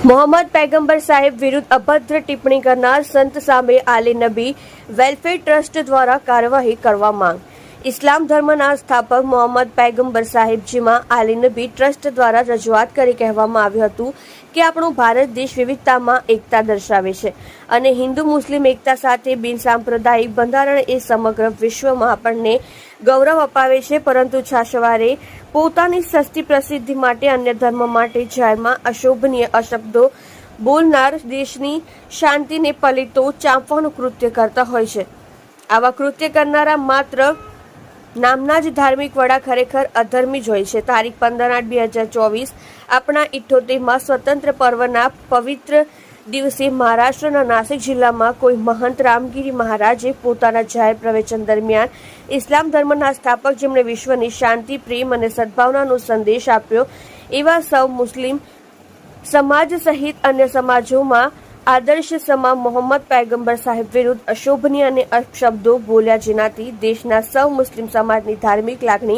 મોહમ્મદ પૈગંબર સાહેબ વિરુદ્ધ અભદ્ર ટિપ્પણી કરનાર સંત સામે આલી નબી વેલફેર ટ્રસ્ટ દ્વારા કાર્યવાહી કરવા માંગ. ઇસ્લામ ધર્મના સ્થાપક મોહમ્મદ પૈગંબર સાહેબજીમાં આલી નબી ટ્રસ્ટ દ્વારા રજૂઆત કરી કહેવામાં આવ્યું હતું કે આપણો ભારત દેશ વિવિધતામાં એકતા દર્શાવે છે અને હિન્દુ મુસ્લિમ એકતા સાથે બિનસાંપ્રદાયિક બંધારણ એ સમગ્ર વિશ્વમાં આપણને ગૌરવ અપાવે છે, પરંતુ છાશવારે પોતાની સસ્તી પ્રસિદ્ધિ માટે અન્ય ધર્મ માટે જાહેરમાં અશોભનીય અશબ્દો બોલનાર દેશની શાંતિને પલિતો ચાંપવાનું કૃત્ય કરતા હોય છે. આવા કૃત્ય કરનારા માત્ર નામના જ ધાર્મિક વડા ખરેખર અધર્મી જ હોય છે. તારીખ પંદર આઠ બે હજાર ચોવીસ આપણા ઇઠ્ઠોતેરમાં સ્વતંત્ર પર્વના પવિત્ર દિવસે મહારાષ્ટ્રના નાસિક જિલ્લામાં કોઈ મહંત રામગીરી મહારાજે પોતાના જાહેર પ્રવચન દરમિયાન ઇસ્લામ ધર્મના સ્થાપક જેમણે વિશ્વની શાંતિ, પ્રેમ અને સદભાવનાનો સંદેશ આપ્યો એવા સૌ મુસ્લિમ સમાજ સહિત અન્ય સમાજોમાં આદર્શ સમા મોહમ્મદ પૈગંબર સાહેબ વિરુદ્ધ અશોભનીય અને અપશબ્દો બોલ્યા જેનાથી દેશના સૌ મુસ્લિમ સમાજની ધાર્મિક લાગણી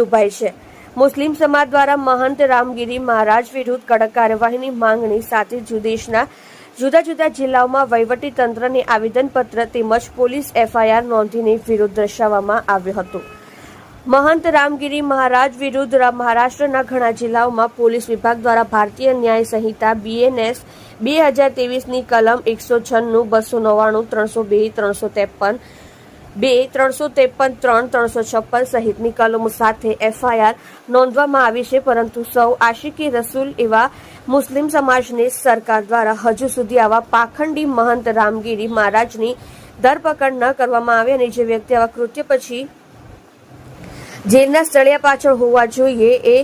દુભાઈ છે. મુસ્લિમ સમાજ દ્વારા મહંત રામગીરી મહારાજ વિરુદ્ધ કડક કાર્યવાહીની માંગણી સાથે જુદેશના જુદા જુદા જિલ્લાઓમાં વહીવટી તંત્રને આવેદનપત્ર તેમજ પોલીસ એફઆઈઆર નોંધીને વિરોધ દર્શાવવામાં આવ્યો હતો. મહંત રામગીરી મહારાજ વિરુદ્ધ મહારાષ્ટ્રના ઘણા જિલ્લાઓમાં પોલીસ વિભાગ દ્વારા ભારતીય ન્યાય સંહિતા બીએનએસ બે હજાર ત્રેવીસની કલમ એકસો છન્નું, બસો નવ્વાણું, ત્રણસો બે, ત્રણસો ત્રેપન, બે, ત્રણસો ત્રેપન, ત્રણ, ત્રણસો છપ્પન સહિતની કલમો સાથે એફઆઈઆર નોંધવામાં આવી છે. પરંતુ સૌ આશિકી રસૂલ એવા મુસ્લિમ સમાજને સરકાર દ્વારા હજુ સુધી આવા પાખંડી મહંત રામગીરી મહારાજની ધરપકડ ન કરવામાં આવે અને જે વ્યક્તિ આવા કૃત્ય પછી જેલના સળિયા પાછળ હોવા જોઈએ એ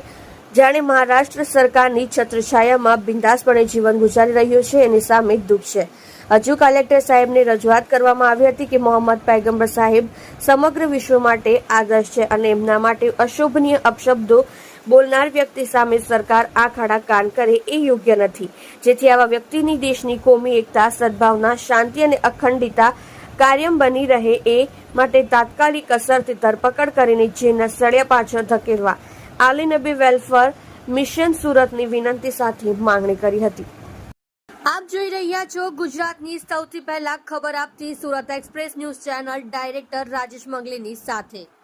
જાણે મહારાષ્ટ્ર સરકારની છત્રછાયામાં બિંદાસપણે જીવન ગુજારી રહ્યો છે, એની સામે દુઃખ છે. હજુ કલેક્ટર સાહેબને રજૂઆત કરવામાં આવી હતી કે મોહમ્મદ પૈગંબર સાહેબ સમગ્ર વિશ્વ માટે આદર્શ છે અને એમના માટે અશોભનીય અપશબ્દો બોલનાર વ્યક્તિ સામે સરકાર આંખ આડા કાન કરે એ યોગ્ય નથી. જેથી આવા વ્યક્તિની દેશની કોમી એકતા, સદભાવના, શાંતિ અને અખંડિતા કાયમ બની રહે એ માટે તાત્કાલિક અસરથી ધરપકડ કરીને જેના સળિયા પાછળ ધકેલવા આલી નબી વેલફેર મિશન સુરતની વિનંતી સાથે માંગણી કરી હતી. આપ જોઈ રહ્યા છો ગુજરાતની સૌથી પહેલા ખબર આપતી Surat express news channel director Rajesh મંગલીની સાથે.